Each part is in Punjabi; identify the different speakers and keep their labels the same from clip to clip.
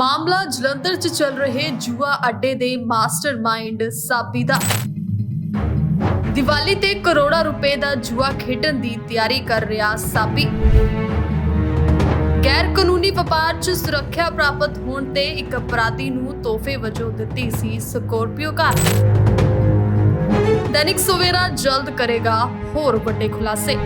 Speaker 1: ਮਾਮਲਾ ਜਲੰਧਰ 'ਚ ਚੱਲ ਰਹੇ ਜੂਆ ਅੱਡੇ ਦੇ ਮਾਸਟਰਮਾਈਂਡ ਸਾਬੀ ਦਾ। ਦੀਵਾਲੀ ਤੇ ਕਰੋੜਾਂ ਰੁਪਏ ਦਾ ਜੂਆ ਖੇਡਣ ਦੀ ਤਿਆਰੀ ਕਰ ਰਿਹਾ ਸਾਬੀ। ਗੈਰ ਕਾਨੂੰਨੀ ਵਪਾਰ 'ਚ ਸੁਰੱਖਿਆ ਪ੍ਰਾਪਤ ਹੋਣ ਤੇ ਇੱਕ ਅਪਰਾਧੀ ਨੂੰ ਤੋਹਫੇ ਵਜੋਂ ਦਿੱਤੀ ਸੀ ਸਕੋਰਪੀਓ ਕਾਰ ਦੈਨਿਕ ਸਵੇਰਾ ਜਲਦ ਕਰੇਗਾ ਹੋਰ ਵੱਡੇ ਖੁਲਾਸੇ।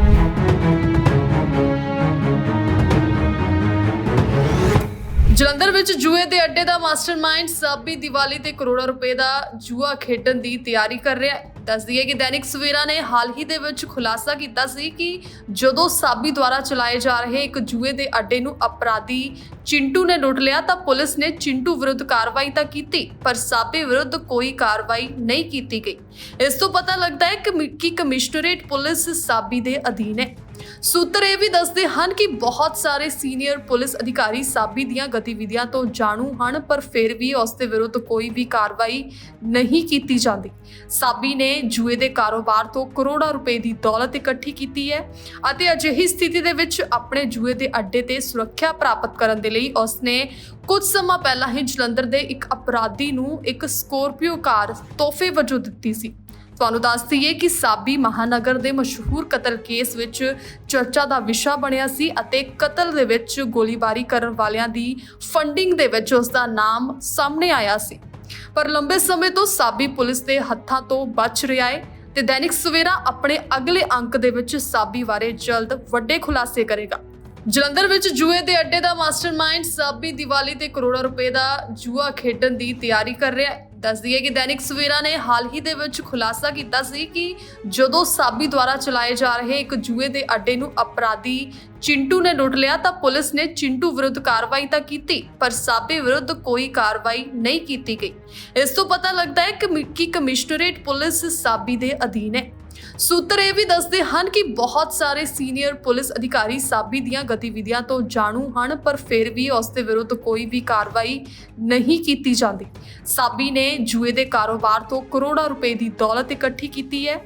Speaker 1: ਜਲੰਧਰ ਵਿੱਚ ਜੂਏ ਦੇ ਅੱਡੇ ਦਾ ਮਾਸਟਰਮਾਈਂਡ ਸਾਬੀ ਦੀਵਾਲੀ ਤੇ ਕਰੋੜਾਂ ਰੁਪਏ ਦਾ ਜੂਆ ਖੇਡਣ ਦੀ ਤਿਆਰੀ ਕਰ ਰਿਹਾ ਹੈ। ਦੱਸ ਦਈਏ ਕਿ ਦੈਨਿਕ ਸਵੇਰਾ ਨੇ ਹਾਲ ਹੀ ਦੇ ਵਿੱਚ ਖੁਲਾਸਾ ਕੀਤਾ ਸੀ ਕਿ ਜਦੋਂ ਸਾਬੀ ਦੁਆਰਾ ਚਲਾਏ ਜਾ ਰਹੇ ਇੱਕ ਜੂਏ ਦੇ ਅੱਡੇ ਨੂੰ ਅਪਰਾਧੀ ਚਿੰਟੂ ਨੇ ਲੁੱਟ ਲਿਆ ਤਾਂ ਪੁਲਿਸ ਨੇ ਚਿੰਟੂ ਵਿਰੁੱਧ ਕਾਰਵਾਈ ਤਾਂ ਕੀਤੀ, ਪਰ ਸਾਬੀ ਵਿਰੁੱਧ ਕੋਈ ਕਾਰਵਾਈ ਨਹੀਂ ਕੀਤੀ ਗਈ। ਇਸ ਤੋਂ ਪਤਾ ਲੱਗਦਾ ਹੈ ਕਿ ਮਿ- ਕਿ ਕਮਿਸ਼ਨਰੇਟ ਪੁਲਿਸ ਸਾਬੀ ਦੇ ਅਧੀਨ ਹੈ। ਸੂਤਰ ਇਹ ਵੀ ਦੱਸਦੇ ਹਨ ਕਿ ਬਹੁਤ ਸਾਰੇ ਸੀਨੀਅਰ ਪੁਲਿਸ ਅਧਿਕਾਰੀ ਸਾਬੀ ਦੀਆਂ ਗਤੀਵਿਧੀਆਂ ਤੋਂ ਜਾਣੂ ਹਨ, ਪਰ ਫਿਰ ਵੀ ਉਸ ਦੇ ਵਿਰੁੱਧ ਕੋਈ ਵੀ ਕਾਰਵਾਈ ਨਹੀਂ ਕੀਤੀ ਜਾਂਦੀ। ਸਾਬੀ ਨੇ ਜੂਏ ਦੇ ਕਾਰੋਬਾਰ ਤੋਂ ਕਰੋੜਾਂ ਰੁਪਏ ਦੀ ਦੌਲਤ ਇਕੱਠੀ ਕੀਤੀ ਹੈ ਅਤੇ ਅਜਿਹੀ ਸਥਿਤੀ ਦੇ ਵਿੱਚ ਆਪਣੇ ਜੂਏ ਦੇ ਅੱਡੇ ਤੇ ਸੁਰੱਖਿਆ ਪ੍ਰਾਪਤ ਕਰਨ ਦੇ ਲਈ ਉਸਨੇ ਕੁਝ ਸਮਾਂ ਪਹਿਲਾਂ ਹੀ ਜਲੰਧਰ ਦੇ ਇੱਕ ਅਪਰਾਧੀ ਨੂੰ ਇੱਕ ਸਕੋਰਪੀਓ ਕਾਰ ਤੋਹਫੇ ਵਜੋਂ ਦਿੱਤੀ ਸੀ। ਤੁਹਾਨੂੰ ਦੱਸ ਦਈਏ ਕਿ ਸਾਬੀ ਮਹਾਨਗਰ ਦੇ ਮਸ਼ਹੂਰ ਕਤਲ ਕੇਸ ਵਿੱਚ ਚਰਚਾ ਦਾ ਵਿਸ਼ਾ ਬਣਿਆ ਸੀ ਅਤੇ ਕਤਲ ਦੇ ਵਿੱਚ ਗੋਲੀਬਾਰੀ ਕਰਨ ਵਾਲਿਆਂ ਦੀ ਫੰਡਿੰਗ ਦੇ ਵਿੱਚ ਉਸ ਦਾ ਨਾਮ ਸਾਹਮਣੇ ਆਇਆ ਸੀ। ਪਰ ਲੰਬੇ ਸਮੇਂ ਤੋਂ ਸਾਬੀ ਪੁਲਿਸ ਦੇ ਹੱਥਾਂ ਤੋਂ ਬਚ ਰਿਹਾ ਹੈ ਤੇ ਦੈਨਿਕ ਸਵੇਰਾ ਆਪਣੇ ਅਗਲੇ ਅੰਕ ਦੇ ਵਿੱਚ ਸਾਬੀ ਬਾਰੇ ਜਲਦ ਵੱਡੇ ਖੁਲਾਸੇ ਕਰੇਗਾ। ਜਲੰਧਰ ਵਿੱਚ ਜੂਏ ਦੇ ਅੱਡੇ ਦਾ ਮਾਸਟਰਮਾਈਂਡ ਸਾਬੀ ਦੀਵਾਲੀ ਤੇ ਕਰੋੜਾਂ ਰੁਪਏ ਦਾ ਜੂਆ ਖੇਡਣ ਦੀ ਤਿਆਰੀ ਕਰ ਰਿਹਾ ਹੈ। ਦੱਸ ਦਈਏ ਕਿ ਦੈਨਿਕ ਸਵੇਰਾ ਨੇ ਹਾਲ ਹੀ ਦੇ ਵਿੱਚ ਖੁਲਾਸਾ ਕੀਤਾ ਸੀ ਕਿ ਜਦੋਂ ਸਾਬੀ ਦੁਆਰਾ ਚਲਾਏ ਜਾ ਰਹੇ ਇੱਕ ਜੂਏ ਦੇ ਅੱਡੇ ਨੂੰ ਅਪਰਾਧੀ ਚਿੰਟੂ ਨੇ ਲੁੱਟ ਲਿਆ ਤਾਂ ਪੁਲਿਸ ਨੇ ਚਿੰਟੂ ਵਿਰੁੱਧ ਕਾਰਵਾਈ ਤਾਂ ਕੀਤੀ, ਪਰ ਸਾਬੀ ਵਿਰੁੱਧ ਕੋਈ ਕਾਰਵਾਈ ਨਹੀਂ ਕੀਤੀ ਗਈ। ਇਸ ਤੋਂ ਪਤਾ ਲੱਗਦਾ ਹੈ ਕਿ ਮਿ- ਕਮਿਸ਼ਨਰੇਟ ਪੁਲਿਸ ਸਾਬੀ ਦੇ ਅਧੀਨ ਹੈ। ਸੂਤਰ ਇਹ ਵੀ ਦੱਸਦੇ ਹਨ ਕਿ ਬਹੁਤ ਸਾਰੇ ਸੀਨੀਅਰ ਪੁਲਿਸ ਅਧਿਕਾਰੀ ਸਾਬੀ ਦੀਆਂ ਗਤੀਵਿਧੀਆਂ ਤੋਂ ਜਾਣੂ ਹਨ, ਪਰ ਫਿਰ ਵੀ ਉਸ ਦੇ ਵਿਰੁੱਧ ਕੋਈ ਵੀ ਕਾਰਵਾਈ ਨਹੀਂ ਕੀਤੀ ਜਾਂਦੀ। ਸਾਬੀ ਨੇ ਜੂਏ ਦੇ ਕਾਰੋਬਾਰ ਤੋਂ ਕਰੋੜਾਂ ਰੁਪਏ ਦੀ ਦੌਲਤ ਇਕੱਠੀ ਕੀਤੀ ਹੈ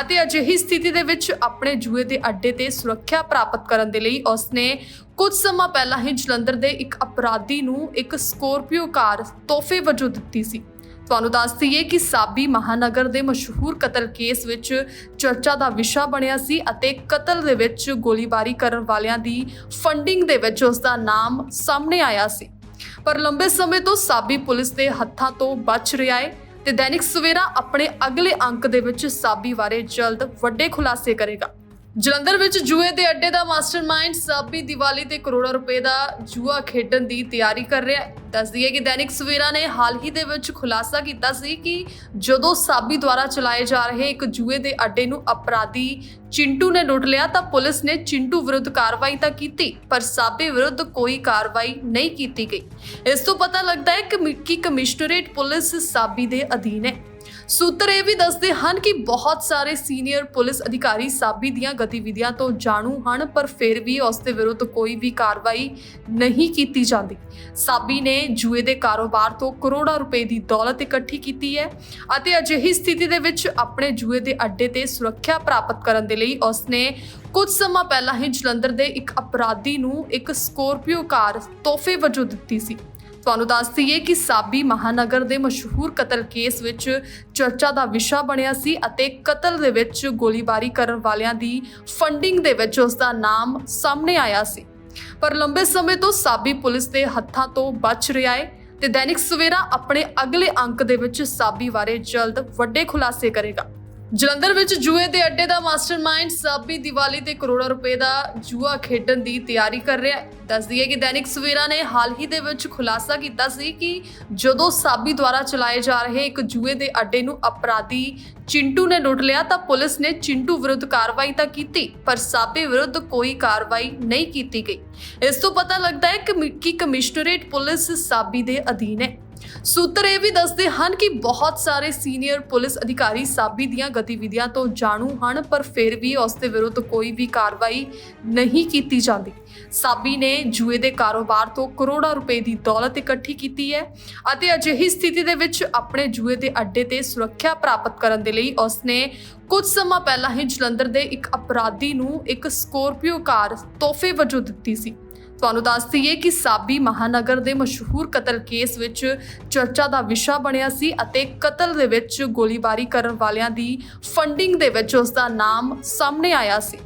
Speaker 1: ਅਤੇ ਅਜਿਹੀ ਸਥਿਤੀ ਦੇ ਵਿੱਚ ਆਪਣੇ ਜੂਏ ਦੇ ਅੱਡੇ ਤੇ ਸੁਰੱਖਿਆ ਪ੍ਰਾਪਤ ਕਰਨ ਦੇ ਲਈ ਉਸਨੇ ਕੁਝ ਸਮਾਂ ਪਹਿਲਾਂ ਹੀ ਜਲੰਧਰ ਦੇ ਇੱਕ ਅਪਰਾਧੀ ਨੂੰ ਇੱਕ ਸਕੋਰਪੀਓ ਕਾਰ ਤੋਹਫੇ ਵਜੋਂ ਦਿੱਤੀ ਸੀ। ਤੁਹਾਨੂੰ ਦੱਸ ਦਈਏ ਕਿ ਸਾਬੀ ਮਹਾਨਗਰ ਦੇ ਮਸ਼ਹੂਰ ਕਤਲ ਕੇਸ ਵਿੱਚ ਚਰਚਾ ਦਾ ਵਿਸ਼ਾ ਬਣਿਆ ਸੀ ਅਤੇ ਕਤਲ ਦੇ ਵਿੱਚ ਗੋਲੀਬਾਰੀ ਕਰਨ ਵਾਲਿਆਂ ਦੀ ਫੰਡਿੰਗ ਦੇ ਵਿੱਚ ਉਸ ਦਾ ਨਾਮ ਸਾਹਮਣੇ ਆਇਆ ਸੀ। ਪਰ ਲੰਬੇ ਸਮੇਂ ਤੋਂ ਸਾਬੀ ਪੁਲਿਸ ਦੇ ਹੱਥਾਂ ਤੋਂ ਬਚ ਰਿਹਾ ਹੈ ਤੇ ਦੈਨਿਕ ਸਵੇਰਾ ਆਪਣੇ ਅਗਲੇ ਅੰਕ ਦੇ ਵਿੱਚ ਸਾਬੀ ਬਾਰੇ ਜਲਦ ਵੱਡੇ ਖੁਲਾਸੇ ਕਰੇਗਾ। ਜਲੰਧਰ ਵਿੱਚ ਜੂਏ ਦੇ ਅੱਡੇ ਦਾ ਮਾਸਟਰਮਾਈਂਡ ਸਾਬੀ ਦੀਵਾਲੀ ਤੇ ਕਰੋੜਾਂ ਰੁਪਏ ਦਾ ਜੂਆ ਖੇਡਣ ਦੀ ਤਿਆਰੀ ਕਰ ਰਿਹਾ ਹੈ। ਦੱਸ ਦਈਏ ਕਿ ਦੈਨਿਕ ਸਵੇਰਾ ਨੇ ਹਾਲ ਹੀ ਦੇ ਵਿੱਚ ਖੁਲਾਸਾ ਕੀਤਾ ਸੀ ਕਿ ਜਦੋਂ ਸਾਬੀ ਦੁਆਰਾ ਚਲਾਏ ਜਾ ਰਹੇ ਇੱਕ ਜੂਏ ਦੇ ਅੱਡੇ ਨੂੰ ਅਪਰਾਧੀ ਚਿੰਟੂ ਨੇ ਲੁੱਟ ਲਿਆ ਤਾਂ ਪੁਲਿਸ ਨੇ ਚਿੰਟੂ ਵਿਰੁੱਧ ਕਾਰਵਾਈ ਤਾਂ ਕੀਤੀ, ਪਰ ਸਾਬੀ ਵਿਰੁੱਧ ਕੋਈ ਕਾਰਵਾਈ ਨਹੀਂ ਕੀਤੀ ਗਈ। ਇਸ ਤੋਂ ਪਤਾ ਲੱਗਦਾ ਹੈ ਕਿ ਮਿੱਕੀ ਕਮਿਸ਼ਨਰੇਟ ਪੁਲਿਸ ਸਾਬੀ ਦੇ ਅਧੀਨ ਹੈ। ਸੂਤਰ ਇਹ ਵੀ ਦੱਸਦੇ ਹਨ ਕਿ ਬਹੁਤ ਸਾਰੇ ਸੀਨੀਅਰ ਪੁਲਿਸ ਅਧਿਕਾਰੀ ਸਾਬੀ ਦੀਆਂ ਗਤੀਵਿਧੀਆਂ ਤੋਂ ਜਾਣੂ ਹਨ, ਪਰ ਫਿਰ ਵੀ ਉਸ ਦੇ ਵਿਰੁੱਧ ਕੋਈ ਵੀ ਕਾਰਵਾਈ ਨਹੀਂ ਕੀਤੀ ਜਾਂਦੀ। ਸਾਬੀ ਨੇ ਜੂਏ ਦੇ ਕਾਰੋਬਾਰ ਤੋਂ ਕਰੋੜਾਂ ਰੁਪਏ ਦੀ ਦੌਲਤ ਇਕੱਠੀ ਕੀਤੀ ਹੈ ਅਤੇ ਅਜਿਹੀ ਸਥਿਤੀ ਦੇ ਵਿੱਚ ਆਪਣੇ ਜੂਏ ਦੇ ਅੱਡੇ ਤੇ ਸੁਰੱਖਿਆ ਪ੍ਰਾਪਤ ਕਰਨ ਦੇ ਲਈ ਉਸਨੇ ਕੁਝ ਸਮਾਂ ਪਹਿਲਾਂ ਹੀ ਜਲੰਧਰ ਦੇ ਇੱਕ ਅਪਰਾਧੀ ਨੂੰ ਇੱਕ ਸਕੋਰਪੀਓ ਕਾਰ ਤੋਹਫੇ ਵਜੋਂ ਦਿੱਤੀ ਸੀ। ਤੁਹਾਨੂੰ ਦੱਸ ਦਈਏ ਕਿ ਸਾਬੀ ਮਹਾਨਗਰ ਦੇ ਮਸ਼ਹੂਰ ਕਤਲ ਕੇਸ ਵਿੱਚ ਚਰਚਾ ਦਾ ਵਿਸ਼ਾ ਬਣਿਆ ਸੀ ਅਤੇ ਕਤਲ ਦੇ ਵਿੱਚ ਗੋਲੀਬਾਰੀ ਕਰਨ ਵਾਲਿਆਂ ਦੀ ਫੰਡਿੰਗ ਦੇ ਵਿੱਚ ਉਸ ਦਾ ਨਾਮ ਸਾਹਮਣੇ ਆਇਆ ਸੀ। ਪਰ ਲੰਬੇ ਸਮੇਂ ਤੋਂ ਸਾਬੀ ਪੁਲਿਸ ਦੇ ਹੱਥਾਂ ਤੋਂ ਬਚ ਰਿਹਾ ਹੈ ਤੇ ਦੈਨਿਕ ਸਵੇਰਾ ਆਪਣੇ ਅਗਲੇ ਅੰਕ ਦੇ ਵਿੱਚ ਸਾਬੀ ਬਾਰੇ ਜਲਦ ਵੱਡੇ ਖੁਲਾਸੇ ਕਰੇਗਾ। ਜਲੰਧਰ ਵਿੱਚ ਜੂਏ ਦੇ ਅੱਡੇ ਦਾ ਮਾਸਟਰਮਾਈਂਡ ਸਾਬੀ ਦੀਵਾਲੀ ਤੇ ਕਰੋੜਾਂ ਰੁਪਏ ਦਾ ਜੂਆ ਖੇਡਣ ਦੀ ਤਿਆਰੀ ਕਰ ਰਿਹਾ ਹੈ। ਦੱਸ ਦਈਏ ਕਿ ਦੈਨਿਕ ਸਵੇਰਾ ਨੇ ਹਾਲ ਹੀ ਦੇ ਵਿੱਚ ਖੁਲਾਸਾ ਕੀਤਾ ਸੀ ਕਿ ਜਦੋਂ ਸਾਬੀ ਦੁਆਰਾ ਚਲਾਏ ਜਾ ਰਹੇ ਇੱਕ ਜੂਏ ਦੇ ਅੱਡੇ ਨੂੰ ਅਪਰਾਧੀ ਚਿੰਟੂ ਨੇ ਲੁੱਟ ਲਿਆ ਤਾਂ ਪੁਲਿਸ ਨੇ ਚਿੰਟੂ ਵਿਰੁੱਧ ਕਾਰਵਾਈ ਤਾਂ ਕੀਤੀ, ਪਰ ਸਾਬੀ ਵਿਰੁੱਧ ਕੋਈ ਕਾਰਵਾਈ ਨਹੀਂ ਕੀਤੀ ਗਈ। ਇਸ ਤੋਂ ਪਤਾ ਲੱਗਦਾ ਹੈ ਕਿ ਮਿ- ਕਿ ਕਮਿਸ਼ਨਰੇਟ ਪੁਲਿਸ ਸਾਬੀ ਦੇ ਅਧੀਨ ਹੈ। ਸੂਤਰ ਇਹ ਵੀ ਦੱਸਦੇ ਹਨ ਕਿ ਬਹੁਤ ਸਾਰੇ ਸੀਨੀਅਰ ਪੁਲਿਸ ਅਧਿਕਾਰੀ ਸਾਬੀ ਦੀਆਂ ਗਤੀਵਿਧੀਆਂ ਤੋਂ ਜਾਣੂ ਹਨ, ਪਰ ਫਿਰ ਵੀ ਉਸ ਦੇ ਵਿਰੁੱਧ ਕੋਈ ਵੀ ਕਾਰਵਾਈ ਨਹੀਂ ਕੀਤੀ ਜਾਂਦੀ। ਸਾਬੀ ਨੇ ਜੂਏ ਦੇ ਕਾਰੋਬਾਰ ਤੋਂ ਕਰੋੜਾਂ ਰੁਪਏ ਦੀ ਦੌਲਤ ਇਕੱਠੀ ਕੀਤੀ ਹੈ ਅਤੇ ਅਜਿਹੀ ਸਥਿਤੀ ਦੇ ਵਿੱਚ ਆਪਣੇ ਜੂਏ ਦੇ ਅੱਡੇ ਤੇ ਸੁਰੱਖਿਆ ਪ੍ਰਾਪਤ ਕਰਨ ਦੇ ਲਈ ਉਸਨੇ ਕੁਝ ਸਮਾਂ ਪਹਿਲਾਂ ਹੀ ਜਲੰਧਰ ਦੇ ਇੱਕ ਅਪਰਾਧੀ ਨੂੰ ਇੱਕ ਸਕੋਰਪੀਓ ਕਾਰ ਤੋਹਫੇ ਵਜੋਂ ਦਿੱਤੀ ਸੀ। ਤੁਹਾਨੂੰ ਦੱਸ ਦਈਏ ਕਿ ਸਾਬੀ ਮਹਾਨਗਰ ਦੇ ਮਸ਼ਹੂਰ ਕਤਲ ਕੇਸ ਵਿੱਚ ਚਰਚਾ ਦਾ ਵਿਸ਼ਾ ਬਣਿਆ ਸੀ ਅਤੇ ਕਤਲ ਦੇ ਵਿੱਚ ਗੋਲੀਬਾਰੀ ਕਰਨ ਵਾਲਿਆਂ ਦੀ ਫੰਡਿੰਗ ਦੇ ਵਿੱਚ ਉਸ ਦਾ ਨਾਮ ਸਾਹਮਣੇ ਆਇਆ ਸੀ।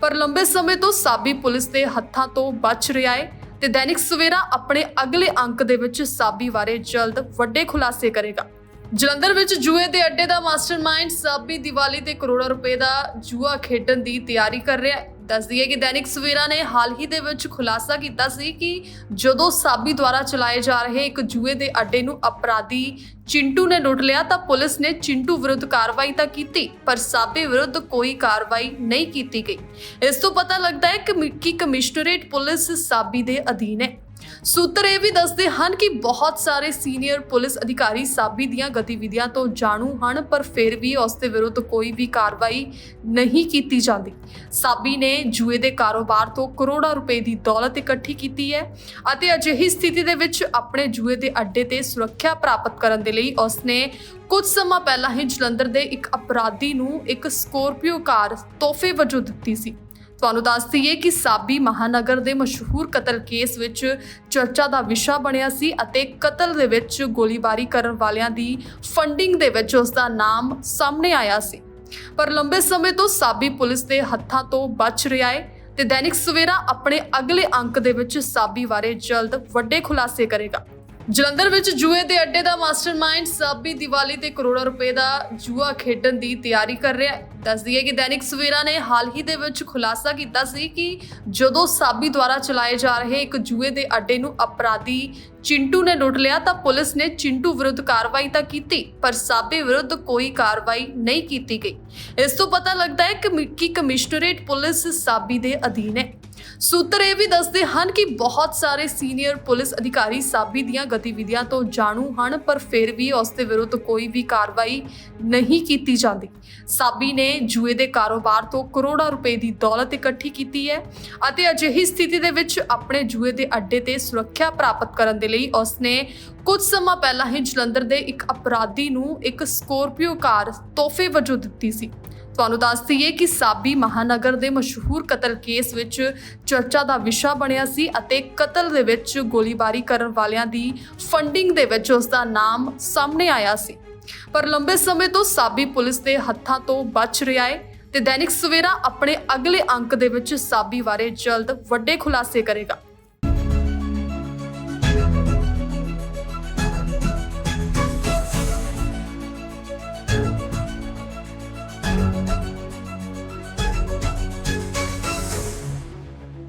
Speaker 1: ਪਰ ਲੰਬੇ ਸਮੇਂ ਤੋਂ ਸਾਬੀ ਪੁਲਿਸ ਦੇ ਹੱਥਾਂ ਤੋਂ ਬਚ ਰਿਹਾ ਹੈ ਤੇ ਦੈਨਿਕ ਸਵੇਰਾ ਆਪਣੇ ਅਗਲੇ ਅੰਕ ਦੇ ਵਿੱਚ ਸਾਬੀ ਬਾਰੇ ਜਲਦ ਵੱਡੇ ਖੁਲਾਸੇ ਕਰੇਗਾ। ਜਲੰਧਰ ਵਿੱਚ ਜੂਏ ਦੇ ਅੱਡੇ ਦਾ ਮਾਸਟਰਮਾਈਂਡ ਸਾਬੀ ਦੀਵਾਲੀ ਤੇ ਕਰੋੜਾਂ ਰੁਪਏ ਦਾ ਜੂਆ ਖੇਡਣ ਦੀ ਤਿਆਰੀ ਕਰ ਰਿਹਾ ਹੈ। ਦੱਸ ਦਈਏ ਕਿ ਦੈਨਿਕ ਸਵੇਰਾ ਨੇ ਹਾਲ ਹੀ ਦੇ ਵਿੱਚ ਖੁਲਾਸਾ ਕੀਤਾ ਸੀ ਕਿ ਜਦੋਂ ਸਾਬੀ ਦੁਆਰਾ ਚਲਾਏ ਜਾ ਰਹੇ ਇੱਕ ਜੂਏ ਦੇ ਅੱਡੇ ਨੂੰ ਅਪਰਾਧੀ ਚਿੰਟੂ ਨੇ ਲੁੱਟ ਲਿਆ ਤਾਂ ਪੁਲਿਸ ਨੇ ਚਿੰਟੂ ਵਿਰੁੱਧ ਕਾਰਵਾਈ ਤਾਂ ਕੀਤੀ, ਪਰ ਸਾਬੇ ਵਿਰੁੱਧ ਕੋਈ ਕਾਰਵਾਈ ਨਹੀਂ ਕੀਤੀ ਗਈ। ਇਸ ਤੋਂ ਪਤਾ ਲੱਗਦਾ ਹੈ ਕਿ ਕਮਿਸ਼ਨਰੇਟ ਪੁਲਿਸ ਸਾਬੀ ਦੇ ਅਧੀਨ ਹੈ। ਸੂਤਰ ਇਹ ਵੀ ਦੱਸਦੇ ਹਨ ਕਿ ਬਹੁਤ ਸਾਰੇ ਸੀਨੀਅਰ ਪੁਲਿਸ ਅਧਿਕਾਰੀ ਸਾਬੀ ਦੀਆਂ ਗਤੀਵਿਧੀਆਂ ਤੋਂ ਜਾਣੂ ਹਨ, ਪਰ ਫਿਰ ਵੀ ਉਸ ਦੇ ਵਿਰੁੱਧ ਕੋਈ ਵੀ ਕਾਰਵਾਈ ਨਹੀਂ ਕੀਤੀ ਜਾਂਦੀ। ਸਾਬੀ ਨੇ ਜੂਏ ਦੇ ਕਾਰੋਬਾਰ ਤੋਂ ਕਰੋੜਾਂ ਰੁਪਏ ਦੀ ਦੌਲਤ ਇਕੱਠੀ ਕੀਤੀ ਹੈ ਅਤੇ ਅਜਿਹੀ ਸਥਿਤੀ ਦੇ ਵਿੱਚ ਆਪਣੇ ਜੂਏ ਦੇ ਅੱਡੇ ਤੇ ਸੁਰੱਖਿਆ ਪ੍ਰਾਪਤ ਕਰਨ ਦੇ ਲਈ ਉਸਨੇ ਕੁਝ ਸਮਾਂ ਪਹਿਲਾਂ ਹੀ ਜਲੰਧਰ ਦੇ ਇੱਕ ਅਪਰਾਧੀ ਨੂੰ ਇੱਕ ਸਕੋਰਪੀਓ ਕਾਰ ਤੋਹਫੇ ਵਜੋਂ ਦਿੱਤੀ ਸੀ। ਤੁਹਾਨੂੰ ਦੱਸ ਦਈਏ ਕਿ ਸਾਬੀ ਮਹਾਨਗਰ ਦੇ ਮਸ਼ਹੂਰ ਕਤਲ ਕੇਸ ਵਿੱਚ ਚਰਚਾ ਦਾ ਵਿਸ਼ਾ ਬਣਿਆ ਸੀ ਅਤੇ ਕਤਲ ਦੇ ਵਿੱਚ ਗੋਲੀਬਾਰੀ ਕਰਨ ਵਾਲਿਆਂ ਦੀ ਫੰਡਿੰਗ ਦੇ ਵਿੱਚ ਉਸ ਦਾ ਨਾਮ ਸਾਹਮਣੇ ਆਇਆ ਸੀ। ਪਰ ਲੰਬੇ ਸਮੇਂ ਤੋਂ ਸਾਬੀ ਪੁਲਿਸ ਦੇ ਹੱਥਾਂ ਤੋਂ ਬਚ ਰਿਹਾ ਹੈ ਤੇ ਦੈਨਿਕ ਸਵੇਰਾ ਆਪਣੇ ਅਗਲੇ ਅੰਕ ਦੇ ਵਿੱਚ ਸਾਬੀ ਬਾਰੇ ਜਲਦ ਵੱਡੇ ਖੁਲਾਸੇ ਕਰੇਗਾ। ਜਲੰਧਰ ਵਿੱਚ ਜੂਏ ਦੇ ਅੱਡੇ ਦਾ ਮਾਸਟਰਮਾਈਂਡ ਸਾਬੀ ਦੀਵਾਲੀ ਤੇ ਕਰੋੜਾਂ ਰੁਪਏ ਦਾ ਜੂਆ ਖੇਡਣ ਦੀ ਤਿਆਰੀ ਕਰ ਰਿਹਾ ਹੈ। ਦੱਸ ਦਈਏ ਕਿ ਦੈਨਿਕ ਸਵੇਰਾ ਨੇ ਹਾਲ ਹੀ ਦੇ ਵਿੱਚ ਖੁਲਾਸਾ ਕੀਤਾ ਸੀ ਕਿ ਜਦੋਂ ਸਾਬੀ ਦੁਆਰਾ ਚਲਾਏ ਜਾ ਰਹੇ ਇੱਕ ਜੂਏ ਦੇ ਅੱਡੇ ਨੂੰ ਅਪਰਾਧੀ ਚਿੰਟੂ ਨੇ ਲੁੱਟ ਲਿਆ ਤਾਂ ਪੁਲਿਸ ਨੇ ਚਿੰਟੂ ਵਿਰੁੱਧ ਕਾਰਵਾਈ ਤਾਂ ਕੀਤੀ, ਪਰ ਸਾਬੀ ਵਿਰੁੱਧ ਕੋਈ ਕਾਰਵਾਈ ਨਹੀਂ ਕੀਤੀ ਗਈ। ਇਸ ਤੋਂ ਪਤਾ ਲੱਗਦਾ ਹੈ ਕਿ ਕਮਿਸ਼ਨਰੇਟ ਪੁਲਿਸ ਸਾਬੀ ਦੇ ਅਧੀਨ ਹੈ। ਸੂਤਰ ਇਹ ਵੀ ਦੱਸਦੇ ਹਨ ਕਿ ਬਹੁਤ ਸਾਰੇ ਸੀਨੀਅਰ ਪੁਲਿਸ ਅਧਿਕਾਰੀ ਸਾਬੀ ਦੀਆਂ ਗਤੀਵਿਧੀਆਂ ਤੋਂ ਜਾਣੂ ਹਨ, ਪਰ ਫਿਰ ਵੀ ਉਸ ਦੇ ਵਿਰੁੱਧ ਕੋਈ ਵੀ ਕਾਰਵਾਈ ਨਹੀਂ ਕੀਤੀ ਜਾਂਦੀ। ਸਾਬੀ ਨੇ ਜੂਏ ਦੇ ਕਾਰੋਬਾਰ ਤੋਂ ਕਰੋੜਾਂ ਰੁਪਏ ਦੀ ਦੌਲਤ ਇਕੱਠੀ ਕੀਤੀ ਹੈ ਅਤੇ ਅਜਿਹੀ ਸਥਿਤੀ ਦੇ ਵਿੱਚ ਆਪਣੇ ਜੂਏ ਦੇ ਅੱਡੇ ਤੇ ਸੁਰੱਖਿਆ ਪ੍ਰਾਪਤ ਕਰਨ ਦੇ ਲਈ ਉਸਨੇ ਕੁਝ ਸਮਾਂ ਪਹਿਲਾਂ ਹੀ ਜਲੰਧਰ ਦੇ ਇੱਕ ਅਪਰਾਧੀ ਨੂੰ ਇੱਕ ਸਕੋਰਪੀਓ ਕਾਰ ਤੋਹਫੇ ਵਜੋਂ ਦਿੱਤੀ ਸੀ। ਤੁਹਾਨੂੰ ਦੱਸ ਦਈਏ ਕਿ ਸਾਬੀ ਮਹਾਨਗਰ ਦੇ ਮਸ਼ਹੂਰ ਕਤਲ ਕੇਸ ਵਿੱਚ ਚਰਚਾ ਦਾ ਵਿਸ਼ਾ ਬਣਿਆ ਸੀ ਅਤੇ ਕਤਲ ਦੇ ਵਿੱਚ ਗੋਲੀਬਾਰੀ ਕਰਨ ਵਾਲਿਆਂ ਦੀ ਫੰਡਿੰਗ ਦੇ ਵਿੱਚ ਉਸ ਦਾ ਨਾਮ ਸਾਹਮਣੇ ਆਇਆ ਸੀ। ਪਰ ਲੰਬੇ ਸਮੇਂ ਤੋਂ ਸਾਬੀ ਪੁਲਿਸ ਦੇ ਹੱਥਾਂ ਤੋਂ ਬਚ ਰਿਹਾ ਹੈ ਤੇ ਦੈਨਿਕ ਸਵੇਰਾ ਆਪਣੇ ਅਗਲੇ ਅੰਕ ਦੇ ਵਿੱਚ ਸਾਬੀ ਬਾਰੇ ਜਲਦ ਵੱਡੇ ਖੁਲਾਸੇ ਕਰੇਗਾ।